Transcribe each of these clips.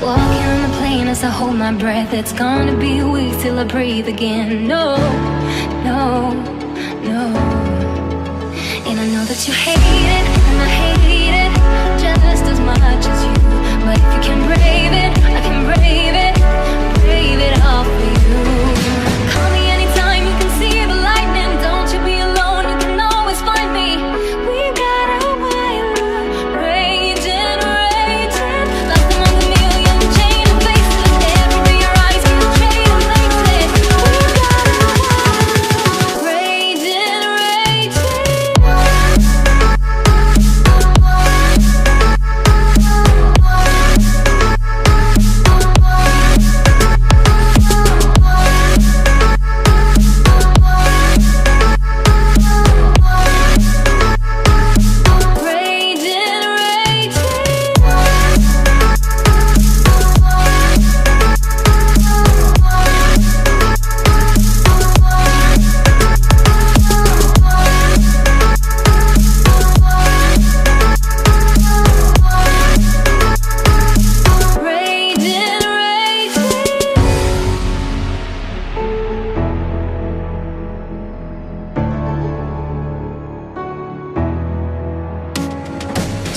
Walking on the plane as I hold my breath. It's gonna be weeks till I breathe again. No, no, no. And I know that you hate.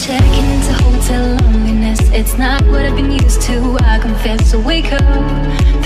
Checking into hotel loneliness. It's not what I've been used to. I confess, so wake up.